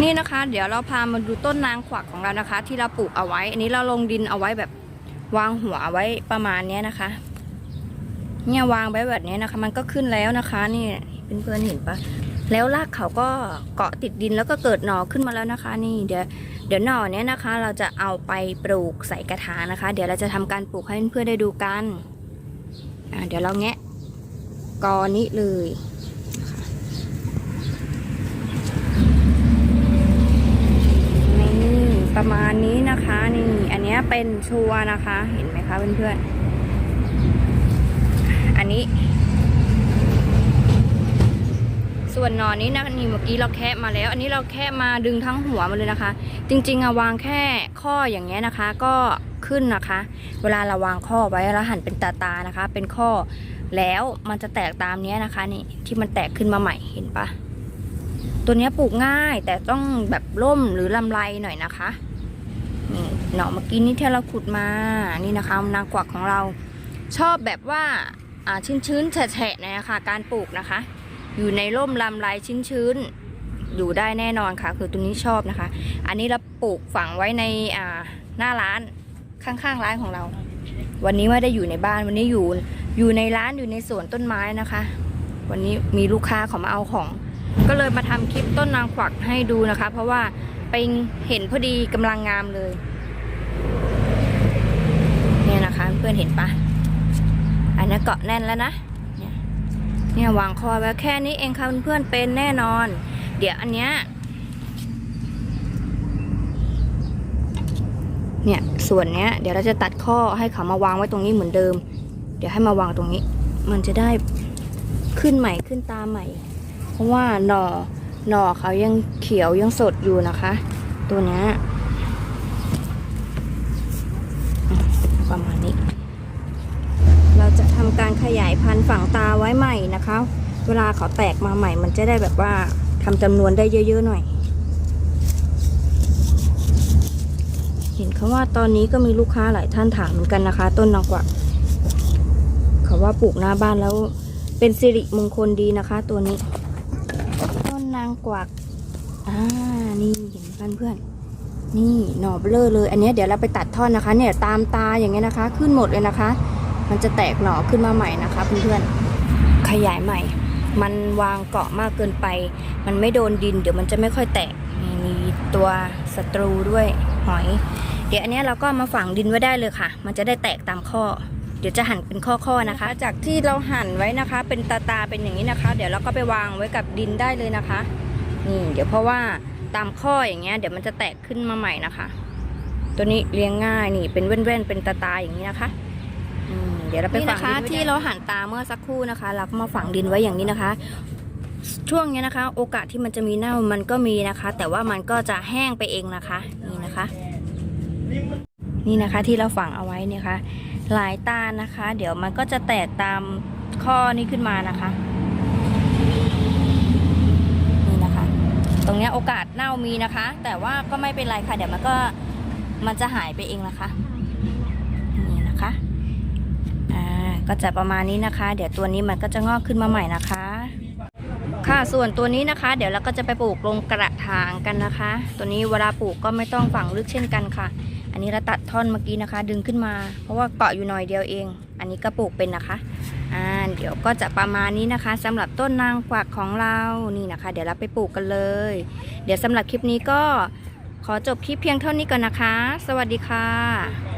นี่นะคะ เดี๋ยวเราพามาดูต้นนางขวักของเรานะคะ ที่เราปลูกเอาไว้ อันนี้เราลงดินเอาไว้แบบวางหัวไว้ประมาณเนี้ยนะคะ เนี่ยวางไว้แบบนี้นะคะ มันก็ขึ้นแล้วนะคะ นี่เพื่อนๆเห็นปะแล้วรากเขาก็เกาะติดดินแล้วก็เกิดหน่อขึ้นมาแล้วนะคะ นี่เดี๋ยวเดี๋ยวหน่อเนี้ยนะคะ เราจะเอาไปปลูกใส่กระถางนะคะ เดี๋ยวเราจะทำการปลูกให้เพื่อนๆได้ดูกันอ่าเดี๋ยวเราแงะกอนี้เลยนะคะนี่ ประมาณนี้นะคะ นี่อันนี้เป็นชัวนะคะ เห็นไหมคะเพื่อนๆ อันนี้ ส่วนนอนนี้นะนี่เมื่อกี้เราแคะมาแล้ว อันนี้เราแคะมาดึงทั้งหัวมาเลยนะคะ จริงๆอะวางแค่ข้ออย่างเงี้ยนะคะ ก็ขึ้นนะคะ เวลาเราวางข้อไว้แล้วหันเป็นตาตานะคะ เป็นข้อแล้วมันจะแตกตามเนี้ยนะคะนี่ที่มันแตกขึ้นมาใหม่เห็นปะตัวนี้ปลูกง่ายแต่ต้องแบบร่มหรือลำไรหน่อยนะคะ นี่หน่อเมื่อกี้นี้ที่เราขุดมานี่นะคะนางกวักของเราชอบแบบว่าอ่าชื้นๆแฉะๆนะคะการปลูกนะคะ อยู่ในร่มลำไรชื้นๆอยู่ได้แน่นอนค่ะ คือตัวนี้ชอบนะคะ อันนี้เราปลูกฝังไว้ในหน้าร้านข้างๆร้านของเรา วันนี้ไม่ได้อยู่ในบ้านวันนี้อยู่อยู่ในร้านอยู่ในสวนต้นไม้นะคะ วันนี้มีลูกค้าเขามาเอาของ ก็เลยมาทำคลิปต้นนางขวักให้ดูนะคะ เพราะว่าไปเห็นพอดีกำลังงามเลย เนี่ยนะคะเพื่อนเห็นปะอันนี้เกาะแน่นแล้วนะเนี่ยวางคอไว้แค่นี้เองค่ะเพื่อนๆเป็นแน่นอน เดี๋ยวอันเนี้ยเนี่ยส่วนเนี้ยเดี๋ยวเราจะตัดข้อให้เขามาวางไว้ตรงนี้เหมือนเดิม เดี๋ยวให้มาวางตรงนี้ มันจะได้ขึ้นใหม่ขึ้นตาใหม่ เพราะว่าหน่อหน่อเขายังเขียวยังสดอยู่นะคะ ตัวเนี้ยประมาณนี้ เราจะทำการข ยายพันธุ์ฝังตาไว้ใหม่นะคะ เวลาเขาแตกมาใหม่ มันจะได้แบบว่าทำจำนวนได้เยอะๆหน่อย เห็นเขาว่าตอนนี้ก็มีลูกค้าหลายท่านถามเหมือนกันนะคะ ต้นนางกวักเขาว่าปลูกหน้าบ้านแล้วเป็นสิริมงคลดีนะคะ ตัวนี้ ต้นนางกวักอ่านี่เห็นกันเพื่อนนี่หน่อเบลอเลย อันนี้เดี๋ยวเราไปตัดท่อนนะคะ เนี่ยตามตาอย่างเงี้ยนะคะ ขึ้นหมดเลยนะคะ มันจะแตกหน่อขึ้นมาใหม่นะคะเพื่อนๆขยายใหม่ มันวางเกาะมากเกินไป มันไม่โดนดิน เดี๋ยวมันจะไม่ค่อยแตกมีตัวศัตรูด้วยหอย เดี๋ยวอันนี้เราก็มาฝังดินไว้ได้เลยค่ะ มันจะได้แตกตามข้อ เดี๋ยวจะหั่นเป็นข้อๆนะคะ จากที่เราหั่นไว้นะคะ เป็นตาตาเป็นอย่างนี้นะคะ เดี๋ยวเราก็ไปวางไว้กับดินได้เลยนะคะนี่เดี๋ยวเพราะว่าตามข้ออย่างเงี้ยเดี๋ยวมันจะแตกขึ้นมาใหม่นะคะ ตัวนี้เลี้ยงง่ายนี่เป็นเว้นๆเป็นตาตาอย่างนี้นะคะ เดี๋ยวเราไปฝังดินที่เราหั่นตาเมื่อสักครู่นะคะ เราก็มาฝังดินไว้อย่างนี้นะคะ ช่วงเนี้ยนะคะ โอกาสที่มันจะมีเน่ามันก็มีนะคะ แต่ว่ามันก็จะแห้งไปเองนะคะนี่นะคะ นี่นะคะที่เราฝังเอาไว้เนี่ยค่ะหลายตานะคะ เดี๋ยวมันก็จะแตกตามข้อนี้ขึ้นมานะคะนี่นะคะ ตรงเนี้ยโอกาสเน่ามีนะคะ แต่ว่าก็ไม่เป็นไรค่ะ เดี๋ยวมันก็มันจะหายไปเองนะคะ นี่นะคะ อ่า ก็จะประมาณนี้นะคะ เดี๋ยวตัวนี้มันก็จะงอกขึ้นมาใหม่นะคะ ค่ะส่วนตัวนี้นะคะ เดี๋ยวเราก็จะไปปลูกลงกระถางกันนะคะ ตัวนี้เวลาปลูกก็ไม่ต้องฝังลึกเช่นกันค่ะ อันนี้เราตัดท่อนเมื่อกี้นะคะ ดึงขึ้นมา เพราะว่าเกาะอยู่หน่อยเดียวเอง อันนี้ก็ปลูกเป็นนะคะอ่าเดี๋ยวก็จะประมาณนี้นะคะสำหรับต้นนางกวักของเรานี่นะคะ เดี๋ยวเราไปปลูกกันเลย เดี๋ยวสำหรับคลิปนี้ก็ขอจบคลิปเพียงเท่านี้ก่อนนะคะ สวัสดีค่ะ